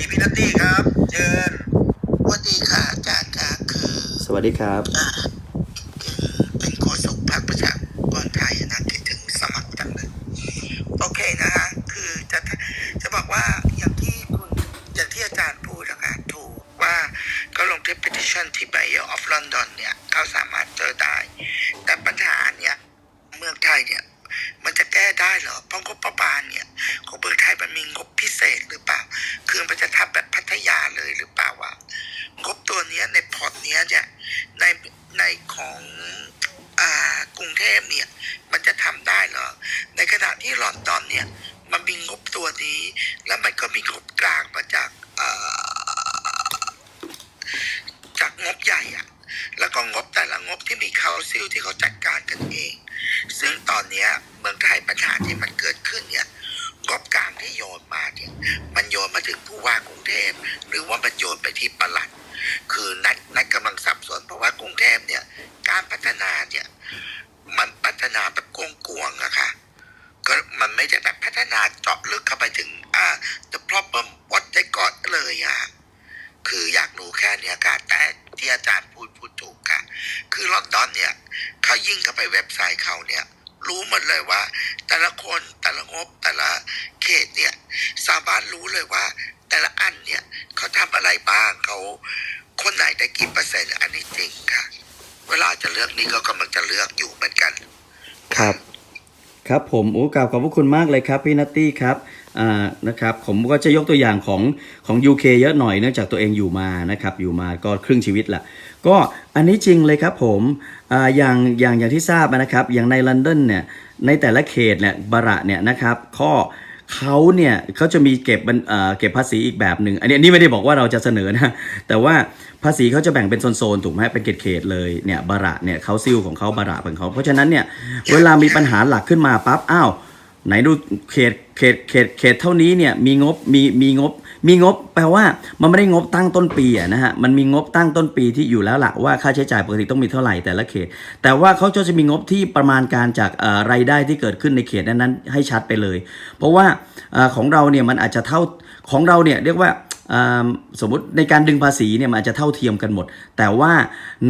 ดีพี่นัตตี้ครับเชิญสวัสดีค่ะอาจารย์ค่ะคือสวัสดีครับเป็นโฆษกพรรคประชาชนไทยนะคิดถึงสมัครจังเลยโอเคนะฮะคือจะจะบอกว่าอย่างที่คุณอย่างที่อาจารย์พูดนะคะถูกว่าก็ลงที่ petition ที่ Mayor of London เนี่ยเขาสามารถเจอได้ แต่ปัญหาเนี่ย เมืองไทยเนี่ย มันจะแก้ได้เหรอ เพราะงบประมาณเนี่ย ของเมืองไทยมันมีงบพิเศษหรือเปล่า คือมันจะทำแบบพัทยาเลยหรือเปล่าวะงบตัวเนี้ยในพอร์ตเนี้ยเนี่ย ในในของอ่ากรุงเทพเนี่ย มันจะทำได้เหรอ ในขณะที่ลอนดอนเนี่ย มันมีงบตัวนี้ แล้วมันก็มีงบกลางมาจากเอ่อจากงบใหญ่อะ แล้วก็งบแต่ละงบที่มีคาซิลที่เขาจัดการกันเอง ซึ่งตอนเนี้ยเมืองไทยปัญหาที่มันเกิดขึ้นเนี่ยงบกลางที่โยนมาเนี่ยมันโยนมาถึงผู้ว่ากรุงเทพหรือว่ามันโยนไปที่ประหลัด คือนักนักกำลังสับสนเพราะว่ากรุงเทพเนี่ยการพัฒนาเนี่ยมันพัฒนาแบบกวงๆอะค่ะก็มันไม่ได้แบบพัฒนาเจาะลึกเข้าไปถึงอ่า the problem what they got เลยอะคืออยากรู้แค่เนี้ยค่ะแต่ที่อาจารย์ คือลอนดอนเนี่ยเขายิงเข้าไปเว็บไซต์เขาเนี่ย รู้หมดเลยว่า แต่ละคนแต่ละงบแต่ละเขตเนี่ยสามารถรู้เลยว่า แต่ละอันเนี่ยเขาทำอะไรบ้างเขาคนไหนได้กี่เปอร์เซ็นต์อันนี้จริงค่ะ เวลาจะเลือกนี่ก็กำลังจะเลือกอยู่เหมือนกัน ครับ ครับผมโอ้กราบขอบพระคุณมากเลยครับพี่นัตตี้ครับอ่านะครับผมก็จะยกตัวอย่างของของ UK เยอะหน่อยเนื่องจากตัวเองอยู่มานะครับอยู่มาก็ครึ่งชีวิตละ ก็อันนี้จริงเลยครับผมออย่างอย่างอย่างที่ทราบนะครับ อย่างในลอนดอนเนี่ยในแต่ละเขตเนี่ยบาระเนี่ยนะครับข้อเขาเนี่ยเขาจะมีเก็บเอ่อเก็บภาษีอีกแบบหนึ่งอันนี้อันนี้ไม่ได้บอกว่าเราจะเสนอนะแต่ว่าภาษีเขาจะแบ่งเป็นโซนๆถูกไหมเป็นเขตๆเลยเนี่ยบาระเนี่ยเขาซิลของเขาบาระของเขาเพราะฉะนั้นเนี่ยเวลามีปัญหาหลักขึ้นมาปั๊บอ้าว ไหนดูเขตเขตเขตเขตเท่านี้เนี่ยมีงบมีมีงบ มีงบแปลว่ามันไม่ได้งบตั้งต้นปีอะนะฮะมันมีงบตั้งต้นปีที่อยู่แล้วละว่าค่าใช้จ่ายปกติต้องมีเท่าไหร่แต่ละเขต แต่ว่าเขาจะมีงบที่ประมาณการจากรายได้ที่เกิดขึ้นในเขตนั้นๆให้ชัดไปเลย เพราะว่าของเราเนี่ยมันอาจจะเท่าของเราเนี่ยเรียกว่าสมมติในการดึงภาษีเนี่ยมันอาจจะเท่าเทียมกันหมด แต่ว่า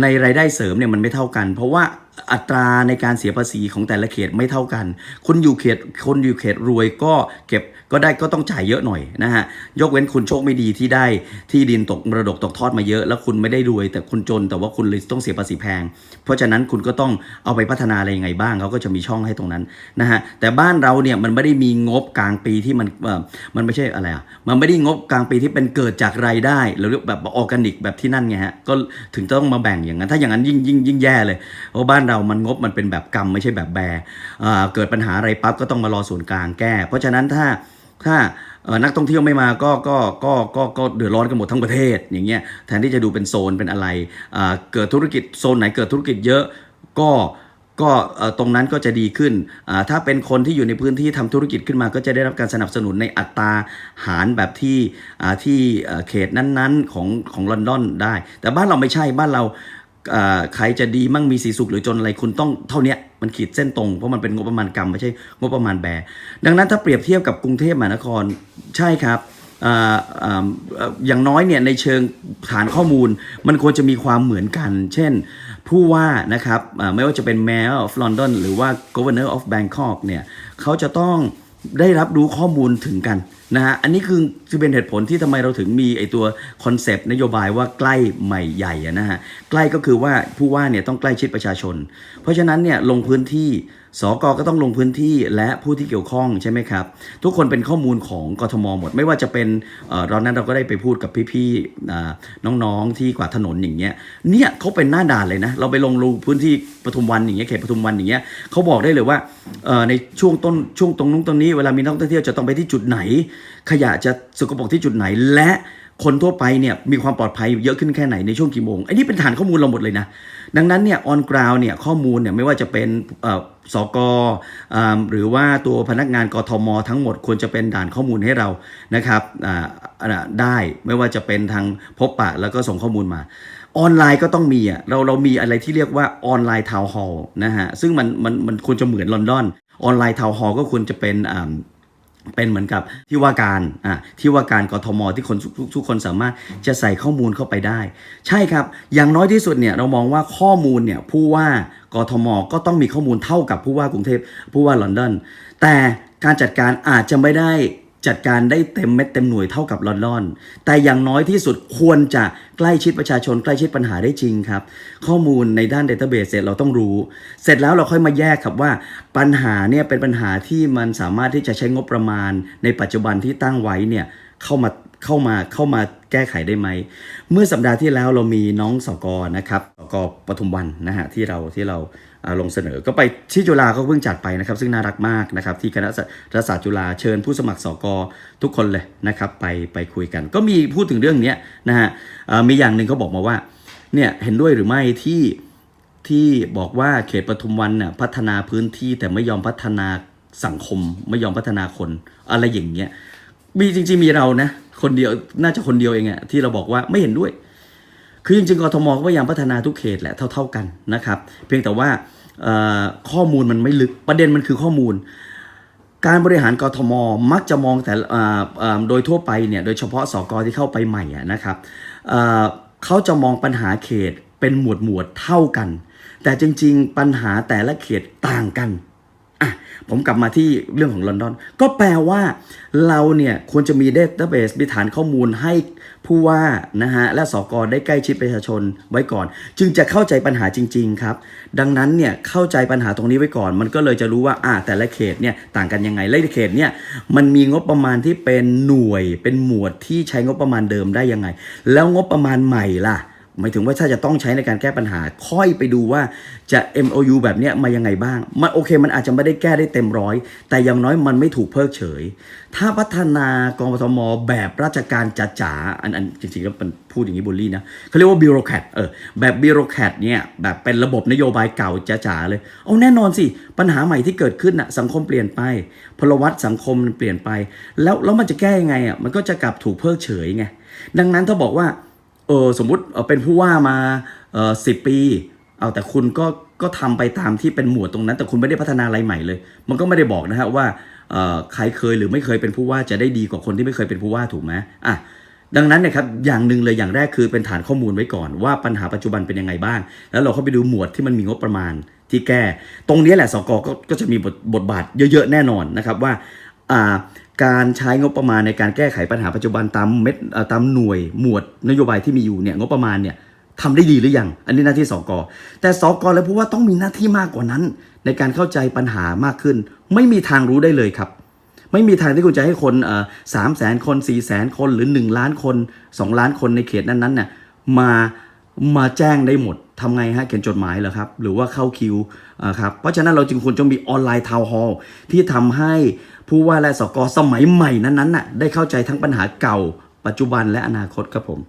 ในรายได้เสริมเนี่ยมันไม่เท่ากัน เพราะว่า อัตราในการเสียภาษีของแต่ละเขตไม่เท่ากันคุณอยู่เขตคนอยู่เขตรวยก็เก็บก็ได้ก็ต้องจ่ายเยอะหน่อยนะฮะยกเว้นคุณโชคไม่ดีที่ได้ที่ดินตกมรดกตกทอดมาเยอะ แล้วคุณไม่ได้รวย แต่คุณจนแต่ว่าคุณเลยต้องเสียภาษีแพง เพราะฉะนั้นคุณก็ต้องเอาไปพัฒนาอะไรยังไงบ้างเขาก็จะมีช่องให้ตรงนั้นนะฮะแต่บ้านเราเนี่ยมันไม่ได้มีงบกลางปีที่มันเอ่อมันไม่ใช่อะไรอะมันไม่ได้งบกลางปีที่เป็นเกิดจากรายได้หรือแบบออร์แกนิกแบบที่นั่นไงฮะก็ถึงต้องมาแบ่งอย่างนั้น ถ้าอย่างนั้นยิ่งยิ่งยิ่งแย่เลยเพราะบ้านเรามันงบมันเป็นแบบกรรมไม่ใช่แบบแบร์เกิดปัญหาอะไรปั๊บก็ต้องมารอส่วนกลางแก้ เพราะฉะนั้นถ้าถ้านักท่องเที่ยวไม่มาก็ก็ก็ก็ก็เดือดร้อนกันหมดทั้งประเทศอย่างเงี้ยแทนที่จะดูเป็นโซนเป็นอะไรเกิดธุรกิจโซนไหนเกิดธุรกิจเยอะก็ก็ตรงนั้นก็จะดีขึ้น ถ้าเป็นคนที่อยู่ในพื้นที่ทำธุรกิจขึ้นมา ก็จะได้รับการสนับสนุนในอัตราหารแบบที่ที่เขตนั้นๆของของลอนดอนได้ แต่บ้านเราไม่ใช่บ้านเรา ใครจะดีมั่งมีสีสุขหรือจนอะไรคุณต้องเท่านี้มันขีดเส้นตรงเพราะมันเป็นงบประมาณกรรมไม่ใช่งบประมาณแบรดังนั้นถ้าเปรียบเทียบกับกรุงเทพมหานครใช่ครับอออย่างน้อยเนี่ยในเชิงฐานข้อมูลมันควรจะมีความเหมือนกัน เช่น ผู้ว่านะครับไม่ว่าจะเป็น Mayor of London หรือว่า Governor of Bangkok เนี่ยเขาจะต้อง ได้รับรู้ข้อมูลถึงกันนะฮะอันนี้คือคือเป็นเหตุผลที่ทำไมเราถึงมีไอตัวคอนเซปต์นโยบายว่าใกล้ใหม่ใหญ่นะฮะใกล้ก็คือว่าผู้ว่าเนี่ยต้องใกล้ชิดประชาชน เพราะฉะนั้นเนี่ยลงพื้นที่ สกก็ต้องลงพื้นที่และผู้ที่เกี่ยวข้องใช่ไหมครับ ทุกคนเป็นข้อมูลของกทมหมด ไม่ว่าจะเป็นเอ่อตอนนั้นเราก็ได้ไปพูดกับพี่ๆน้องๆที่กวาดถนนอย่างเงี้ยเนี่ยเขาเป็นหน้าด่านเลยนะ เราไปลงรูพื้นที่ปทุมวันอย่างเงี้ยเขตปทุมวันอย่างเงี้ยเขาบอกได้เลยว่าในช่วงต้นช่วงตรงนู้นตรงนี้เวลามีนักท่องเที่ยวจะต้องไปที่จุดไหน ขยะจะสกปรกที่จุดไหนและ คนทั่วไปเนี่ยมีความปลอดภัยเยอะขึ้นแค่ไหนในช่วงกี่โมงไอ้นี่เป็นฐานข้อมูลเราหมดเลยนะ ดังนั้นเนี่ย on ground เนี่ยข้อมูลเนี่ยไม่ว่าจะเป็นเอ่อสกอหรือว่าตัวพนักงานกทม ทั้งหมดควรจะเป็นด่านข้อมูลให้เรานะครับอ่าได้ไม่ว่าจะเป็นทางพบปะแล้วก็ส่งข้อมูลมาออนไลน์ก็ต้องมีอะเราเรามีอะไรที่เรียกว่าออนไลน์ทาวน์ฮอลล์นะฮะซึ่งมันมันมันควรจะเหมือนลอนดอนออนไลน์ทาวน์ฮอลล์ก็ควรจะเป็นอ่า เป็นเหมือนกับที่ว่าการอะที่ว่าการกทมที่คนทุกทุกคนสามารถจะใส่ข้อมูลเข้าไปได้ ใช่ครับ อย่างน้อยที่สุดเนี่ยเรามองว่าข้อมูลเนี่ยผู้ว่ากทมก็ต้องมีข้อมูลเท่ากับผู้ว่ากรุงเทพผู้ว่าลอนดอนแต่การจัดการอาจจะไม่ได้ จัดการได้เต็มเม็ดเต็มหน่วยเท่ากับลอนดอน แต่อย่างน้อยที่สุดควรจะใกล้ชิดประชาชนใกล้ชิดปัญหาได้จริงครับ ข้อมูลในด้าน Database เสร็จเราต้องรู้ เสร็จแล้วเราค่อยมาแยกครับว่าปัญหาเนี่ยเป็นปัญหาที่มันสามารถที่จะใช้งบประมาณ ในปัจจุบันที่ตั้งไว้เนี่ยเข้ามา เข้ามาเข้ามาแก้ไขได้ไหม เมื่อสัปดาห์ที่แล้วเรามีน้องสกนะครับสกปทุมวันนะฮะที่เราที่เราลงเสนอก็ไปที่จุฬาก็เพิ่งจัดไปนะครับ ซึ่งน่ารักมากนะครับ ที่คณะรัฐศาสตร์จุฬาเชิญผู้สมัครสกทุกคนเลยนะครับไปไปคุยกัน ก็มีพูดถึงเรื่องนี้นะฮะมีอย่างหนึ่งเขาบอกมาว่าเนี่ยเห็นด้วยหรือไม่ที่ที่บอกว่าเขตปทุมวันน่ะพัฒนาพื้นที่แต่ไม่ยอมพัฒนาสังคมไม่ยอมพัฒนาคน อะไรอย่างเงี้ยมีจริง ๆ มีเรานะ คนเดียวน่าจะคนเดียวเองอะที่เราบอกว่าไม่เห็นด้วย คือจริงๆกทมก็พยายามพัฒนาทุกเขตแหละเท่า ๆกันนะครับ เพียงแต่ว่าข้อมูลมันไม่ลึกประเด็นมันคือข้อมูล การบริหารกทมมักจะมองแต่โดยทั่วไปเนี่ยโดยเฉพาะสกที่เข้าไปใหม่ะนะครับเเขาจะมองปัญหาเขตเป็นหมวดหมวดๆเท่ากัน แต่จริง ๆ ปัญหาแต่ละเขตต่างกัน อะผมกลับมาที่เรื่องของลอนดอน ก็แปลว่าเราเนี่ยควรจะมีเดต้าเบสมีฐานข้อมูลให้ผู้ว่านะฮะและสกได้ใกล้ชิดประชาชนไว้ก่อน จึงจะเข้าใจปัญหาจริง ๆ ครับ ดังนั้นเนี่ยเข้าใจปัญหาตรงนี้ไว้ก่อน มันก็เลยจะรู้ว่าอะแต่ละเขตเนี่ยต่างกันยังไงและเขตเนี่ยมันมีงบประมาณที่เป็นหน่วยเป็นหมวดที่ใช้งบประมาณเดิมได้ยังไง แล้วงบประมาณใหม่ล่ะ หมายถึงว่าถ้าจะต้องใช้ในการแก้ปัญหา ค่อยไปดูว่าจะ MOU แบบเนี้ยมายังไงบ้างมันโอเค มันอาจจะไม่ได้แก้ได้เต็มร้อย แต่อย่างน้อยมันไม่ถูกเพิกเฉย ถ้าพัฒนากรทมแบบราชการจ๋าๆอันอันจริงๆแล้วมันพูดอย่างนี้บุลลี่นะเขาเรียกว่าบิโรแคตเออแบบบิโรแคตเนี่ยแบบเป็นระบบนโยบายเก่าจ๋าๆเลยเอาแน่นอนสิ ปัญหาใหม่ที่เกิดขึ้นอะสังคมเปลี่ยนไป พลวัตสังคมมันเปลี่ยนไป แล้วแล้วมันจะแก้ยังไงอะมันก็จะกลับถูกเพิกเฉยไงดังนั้นถ้าบอกว่า เออสมมุติเป็นผู้ว่ามาเออสิปี เอาแต่คุณก็ก็ทำไปตามที่เป็นหมวดตรงนั้น แต่คุณไม่ได้พัฒนาอะไรใหม่เลย มันก็ไม่ได้บอกนะฮะว่าเออใครเคยหรือไม่เคยเป็นผู้ว่าจะได้ดีกว่าคนที่ไม่เคยเป็นผู้ว่าถูกไหมอะดังนั้นเนี่ยครับอย่างหนึ่งเลยอย่างแรกคือเป็นฐานข้อมูลไว้ก่อน ว่าปัญหาปัจจุบันเป็นยังไงบ้าง แล้วเราเข้าไปดูหมวดที่มันมีงบประมาณที่แก้ ตรงนี้แหละสกก็ก็จะมีบทบทบาทเยอะๆแน่นอนนะครับว่าอ่า การใช้งบประมาณในการแก้ไขปัญหาปัจจุบันตามเม็ดตามหน่วยหมวดนโยบายที่มีอยู่เนี่ยงบประมาณเนี่ยทำได้ดีหรือยัง อันนี้หน้าที่สกแต่สกแล้วพูดว่าต้องมีหน้าที่มากกว่านั้น ในการเข้าใจปัญหามากขึ้น ไม่มีทางรู้ได้เลยครับ ไม่มีทางที่คุณจะให้คนสามแสนคนสี่แสนคนหรือ 1 ล้านคน 2 ล้านคนในเขตนั้นๆเนี่ยมามาแจ้งได้หมดทำไงฮะเขียนจดหมายเหรอครับ หรือว่าเข้าคิวครับเพราะฉะนั้นเราจึงควรจะมีออนไลน์ทาวน์ฮอลที่ทำให้ ผู้ว่าและสกสมัยใหม่นั้นๆน่ะได้เข้าใจทั้งปัญหาเก่า ปัจจุบันและอนาคตครับผม